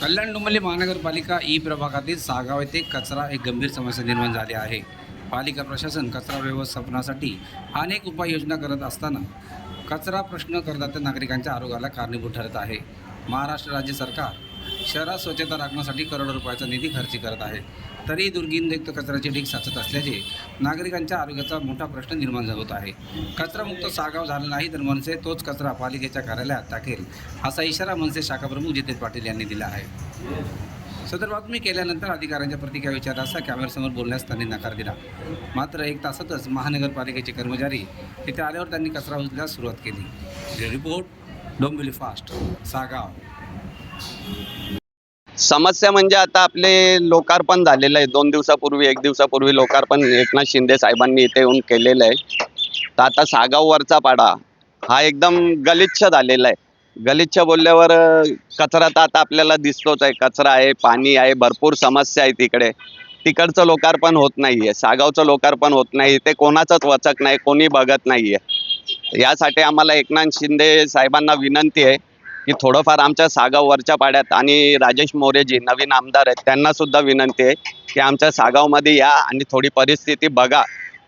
कल्याण डोंबिवली महानगरपालिका ई प्रभागातील सागाव येथे कचरा एक गंभीर समस्या निर्माण झाली आहे. पालिका प्रशासन कचरा व्यवस्थापनासाठी अनेक उपाययोजना करत असताना कचरा प्रश्न करदात्या नागरिकांच्या आरोग्याला कारणीभूत ठरत आहे. महाराष्ट्र राज्य सरकार शहरात स्वच्छता राखण्यासाठी करोडो रुपयाचा निधी खर्च करत आहे. तरीही दुर्गंधयुक्त कचऱ्याचे ढीग साचत असल्याचे नागरिकांच्या आरोग्याचा मोठा प्रश्न निर्माण होत आहे. कचरामुक्त सागाव झाला नाही तर मनसे तोच कचरा पालिकेच्या कार्यालयात टाकेल असा इशारा मनसे शाखाप्रमुख जितेश पाटील यांनी दिला आहे. सदर बातमी केल्यानंतर अधिकाऱ्यांच्या प्रतिक्रिया विचारला असता कॅमेऱ्यासमोर बोलण्यास त्यांनी नकार दिला. मात्र एक तासातच महानगरपालिकेचे कर्मचारी तिथे आल्यावर त्यांनी कचरा उचलण्यास सुरुवात केली. Report Dombivli fast Sagaon. समस्या म्हणजे आता आपले लोकार्पण झालेलं आहे. दोन दिवसापूर्वी एक दिवसापूर्वी लोकार्पण एकनाथ शिंदे साहेबांनी इथे येऊन केलेलं आहे. तर आता सागाववरचा पाडा हा एकदम गलिच्छ झालेला आहे. गलिच्छ बोलल्यावर कचरा तर आता आपल्याला दिसतोच आहे. कचरा आहे पाणी आहे भरपूर समस्या आहे तिकडे. तिकडचं लोकार्पण होत नाही आहे सागावचं लोकार्पण होत नाही ते कोणाचंच वचक नाही कोणी बघत नाही आहे यासाठी आम्हाला एकनाथ शिंदे साहेबांना विनंती आहे. की थोडंफार आमच्या सागाव वरच्या पाड्यात आणि राजेश मोरेजी नवीन आमदार आहेत त्यांना सुद्धा विनंती आहे की आमच्या सागावमध्ये या आणि थोडी परिस्थिती बघा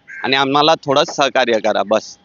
आणि आम्हाला थोडं सहकार्य करा बस.